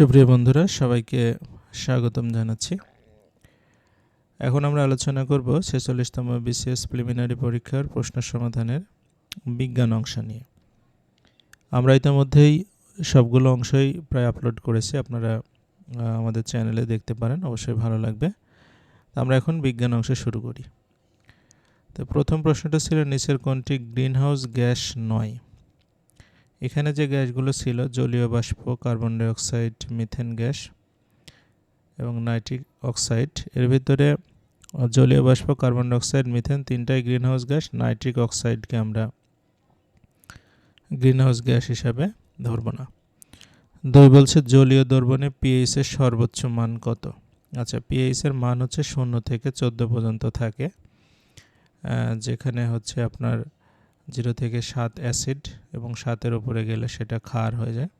সুপ্রিয় বন্ধুরা, সবাইকে স্বাগতম জানাচ্ছি। এখন আমরা আলোচনা করব ছেচল্লিশতম বিসিএস প্রিলিমিনারি পরীক্ষার প্রশ্ন সমাধানের বিজ্ঞান অংশ নিয়ে। আমরা ইতিমধ্যেই সবগুলো অংশই প্রায় আপলোড করেছি, আপনারা আমাদের চ্যানেলে দেখতে পারেন, অবশ্যই ভালো লাগবে। আমরা এখন বিজ্ঞান অংশ শুরু করি। তো প্রথম প্রশ্নটা ছিল, নিচের কোনটি গ্রিনহাউস গ্যাস নয়? এখানে যে গ্যাসগুলো ছিল, জলীয় বাষ্প, কার্বন ডাইঅক্সাইড, মিথেন গ্যাস এবং নাইট্রিক অক্সাইড, এর ভিতরে জলীয় বাষ্প, কার্বন ডাই অক্সাইড মিথেন তিনটাই গ্রিনহাউস গ্যাস, নাইট্রিক অক্সাইডকে আমরা গ্রিনহাউস গ্যাস হিসাবে ধরব না। দুই বলছে জলীয় দ্রবণে পিএইচ এর সর্বোচ্চ মান কত? আচ্ছা পিএইচ এর মান হচ্ছে শূন্য থেকে চোদ্দ পর্যন্ত থাকে যেখানে হচ্ছে আপনার জিরো থেকে সাত অ্যাসিড এবং সাতের উপরে গেলে সেটা ক্ষার হয়ে যায়।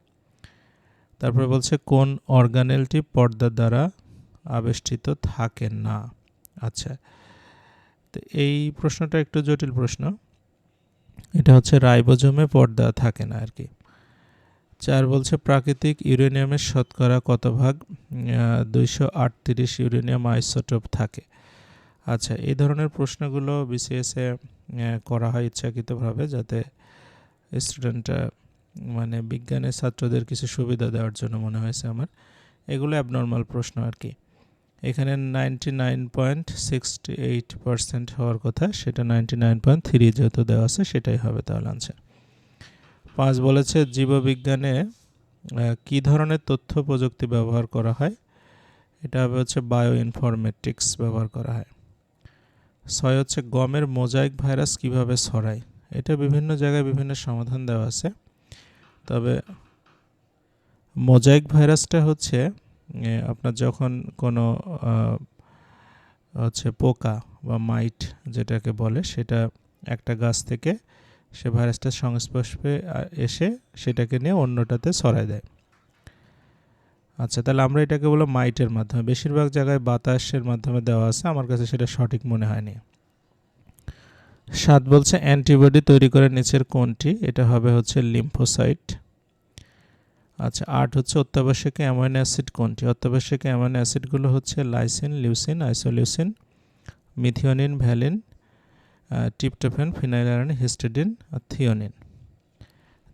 তারপরে বলছে, কোন অর্গানেলটি পর্দা দ্বারা আবেষ্টিত থাকে না? আচ্ছা তো এই প্রশ্নটা একটু জটিল প্রশ্ন। এটা হচ্ছে, রাইবোজোমে পর্দা থাকে না আর কি। চার বলছে, প্রাকৃতিক ইউরেনিয়ামের শতকরা কত ভাগ? দুইশো আটত্রিশ ইউরেনিয়াম আইসোটোপ থাকে। আচ্ছা এই ধরনের প্রশ্নগুলো বিসিএসে করা হয় ইচ্ছাকৃতভাবে যাতে স্টুডেন্টরা মানে বিজ্ঞানের ছাত্রদের কিছু সুবিধা দেওয়ার জন্য মনে হয়েছে আমার। এগুলো অ্যাবনর্মাল প্রশ্ন আর কি। এখানে ninety nine point sixty eight percent হওয়ার কথা, সেটা নাইনটি নাইন পয়েন্ট থ্রি যেহেতু দেওয়া আছে, সেটাই হবে তাহলে আনসার পাঁচ বলেছে, জীববিজ্ঞানে কী ধরনের তথ্য প্রযুক্তি ব্যবহার করা হয়? এটা হচ্ছে বায়ো ইনফরমেটিক্স ব্যবহার করা হয়। ছয় হচ্ছে গমের মোজাইক ভাইরাস কীভাবে ছড়ায়? এটা বিভিন্ন জায়গায় বিভিন্ন সমাধান দেওয়া আছে। তবে মোজাইক ভাইরাসটা হচ্ছে আপনার যখন কোনো হচ্ছে পোকা বা মাইট যেটাকে বলে, সেটা একটা গাছ থেকে সে ভাইরাসটার সংস্পর্শে এসে সেটাকে নিয়ে অন্যটাতে ছড়ায় দেয়। আচ্ছা তাহলে আমরা এটাকে বলো মাইটের মাধ্যমে। বেশিরভাগ জায়গায় বাতাসের মাধ্যমে দেওয়া আছে। আমার কাছে সেটা সঠিক মনে হয়নি। সাত বলছে অ্যান্টিবডি তৈরি করে নিচের কোনটি? এটা হবে হচ্ছে লিম্ফোসাইট। আচ্ছা আট হচ্ছে অত্যাবশ্যক অ্যামাইনো অ্যাসিড কোনটি? অত্যাবশ্যক অ্যামাইনো অ্যাসিডগুলো হচ্ছে lysine, leucine, isoleucine, methionine, valine tryptophan phenylalanine histidine আর থিওনিন।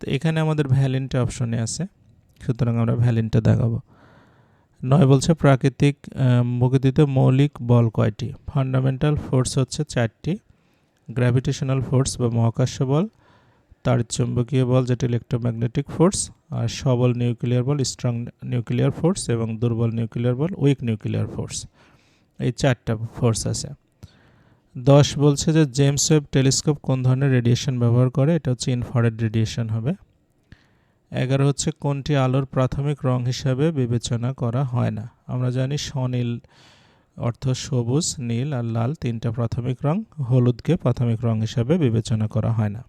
তো এখানে আমাদের ভ্যালিনটা অপশনে আছে, সুতরাং আমরা ভ্যালিনটা দেখাবো। নয় বলছে প্রাকৃতিক প্রকৃতিতে মৌলিক বল কয়টি? ফান্ডামেন্টাল ফোর্স হচ্ছে চারটি। গ্র্যাভিটেশনাল ফোর্স বা মহাকাশ্য বল তাড়িৎচুম্বকীয় বল যেটা ইলেকট্রোম্যাগনেটিক ফোর্স আর সবল নিউক্লিয়ার বল স্ট্রং নিউক্লিয়ার ফোর্স এবং দুর্বল নিউক্লিয়ার বল উইক নিউক্লিয়ার ফোর্স এই চারটা ফোর্স আছে। দশ বলছে যে জেমস ওয়েব টেলিস্কোপ কোন ধরনের রেডিয়েশন ব্যবহার করে? এটা হচ্ছে ইনফ্রারেড রেডিয়েশন হবে। এগারো হচ্ছে কোনটি আলোর প্রাথমিক রং হিসাবে বিবেচনা করা হয় না। আমরা জানি স্বনীল অর্থ সবুজ, নীল আর লাল তিনটা প্রাথমিক রং, হলুদকে প্রাথমিক রং হিসাবে বিবেচনা করা হয় না।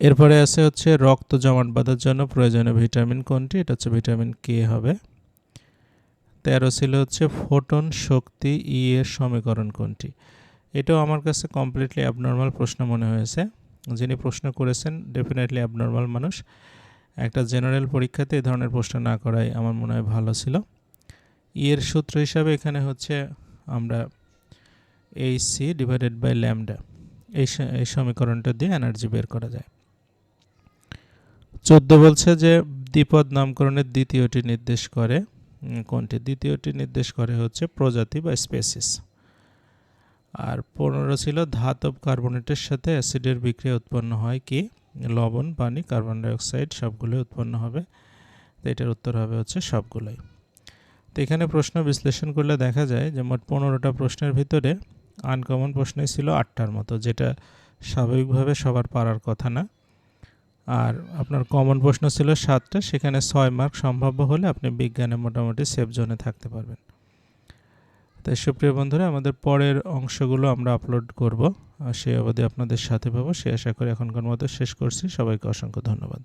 এরপরে আছে হচ্ছে রক্ত জমাট বাঁধার জন্য প্রয়োজনীয় ভিটামিন কোনটি? এটা হচ্ছে ভিটামিন কে হবে। তেরো ছিল হচ্ছে ফোটন শক্তি ই এর সমীকরণ কোনটি? এটাও আমার কাছে কমপ্লিটলি অ্যাবনর্মাল প্রশ্ন মনে হয়েছে। যিনি প্রশ্ন করেছেন ডেফিনেটলি অ্যাবনর্মাল মানুষ। একটা জেনারেল পরীক্ষাতে এই ধরনের প্রশ্ন না করাই আমার মনে হয় ভালো ছিল। ই এর সূত্র হিসাবে এখানে হচ্ছে আমরা H C divided by lambda এই এই সমীকরণটা দিয়ে এনার্জি বের করা যায়। চোদ্দ বলছে যে দ্বিপদ নামকরণের দ্বিতীয়টি নির্দেশ করে কোনটি? দ্বিতীয়টি নির্দেশ করে হচ্ছে প্রজাতি বা স্পেসিস আর পনেরো ছিল ধাতব কার্বনেটের সাথে অ্যাসিডের বিক্রিয়া উৎপন্ন হয় কি? লবণ, পানি কার্বন ডাইঅক্সাইড সবগুলোই উৎপন্ন হবে। তো এটার উত্তর হবে হচ্ছে সবগুলোই। তো এখানে প্রশ্ন বিশ্লেষণ করলে দেখা যায় যে মোট পনেরোটা প্রশ্নের ভিতরে আনকমন প্রশ্নই ছিল আটটার মতো, যেটা স্বাভাবিকভাবে সবার পারার কথা না। আর আপনার কমন প্রশ্ন ছিল সাতটা, সেখানে ছয় মার্ক সম্ভাব্য হলে আপনি বিজ্ঞানে মোটামুটি সেফ জোনে থাকতে পারবেন। তাই সুপ্রিয় বন্ধুরা, আমাদের পরের অংশগুলো আমরা আপলোড করব। সেই অবধি আপনাদের সাথে পাবো, সে আশা করি এখনকার মতো শেষ করছি। সবাইকে অসংখ্য ধন্যবাদ।